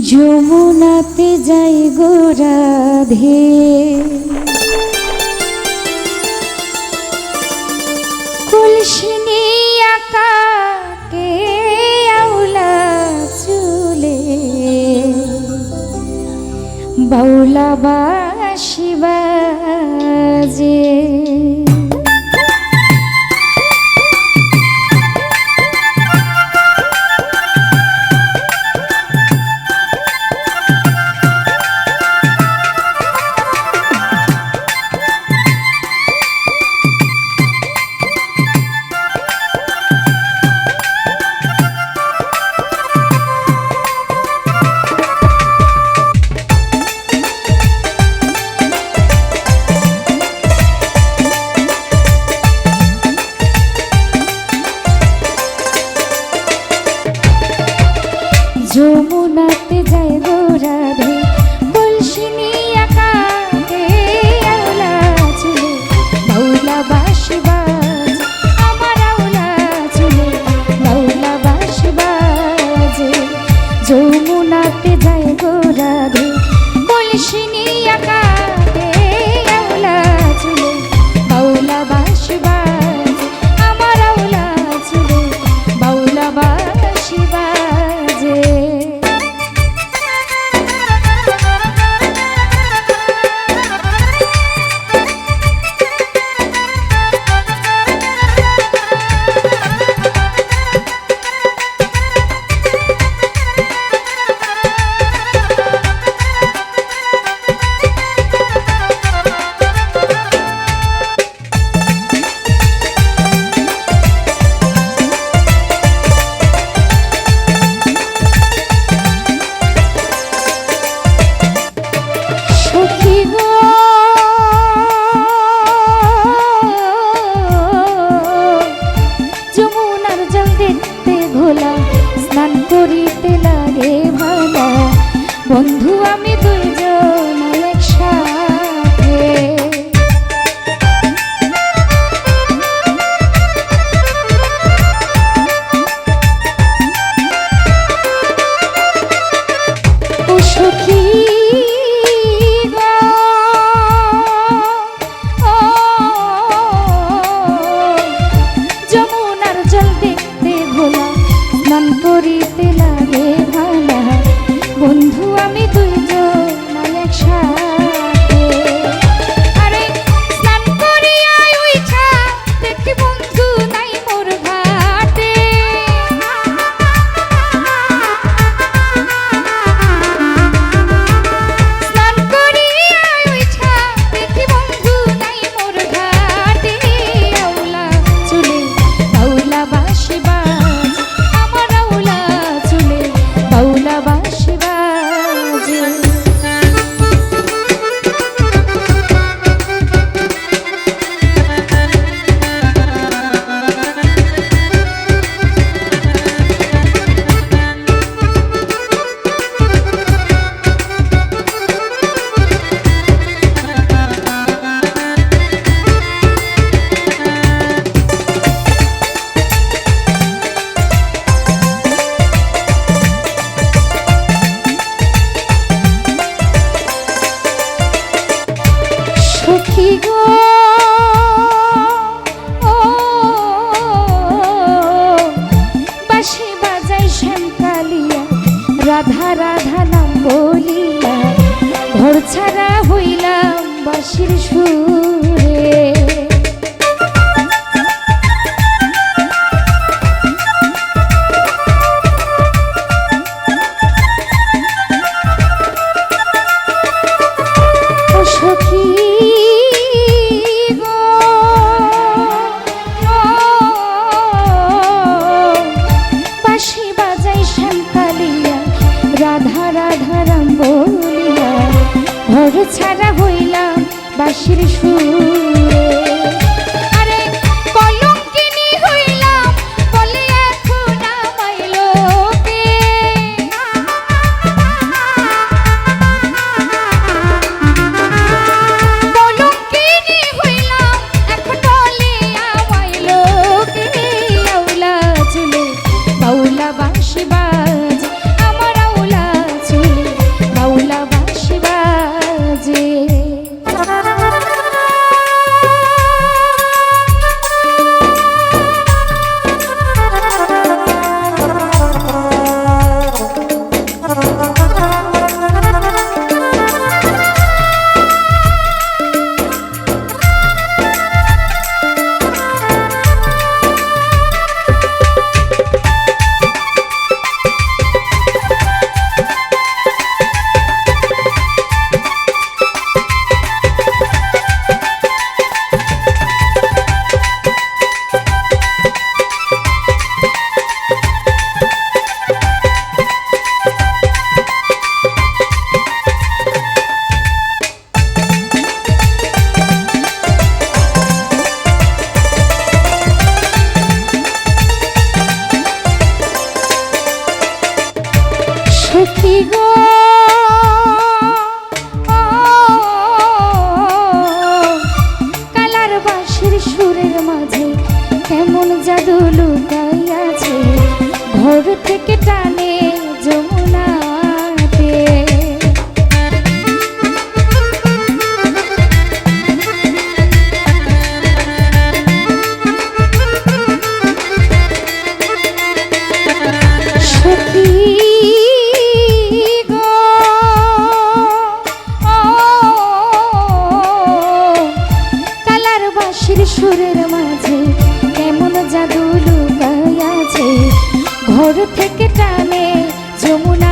যমুনাতে যাই গো রাধে। কলসিনী আকাকে আউলা চুলে। বাউলা বাসি বাজে যমুনাতে যাই। হাসির আকাশের সুর জাদু লুকাই আছে ভোর থেকে টানে যমুনাতে। সখী সুরের মাঝে জাদু লুকাই আছে ঘর থেকে টানে যমুনা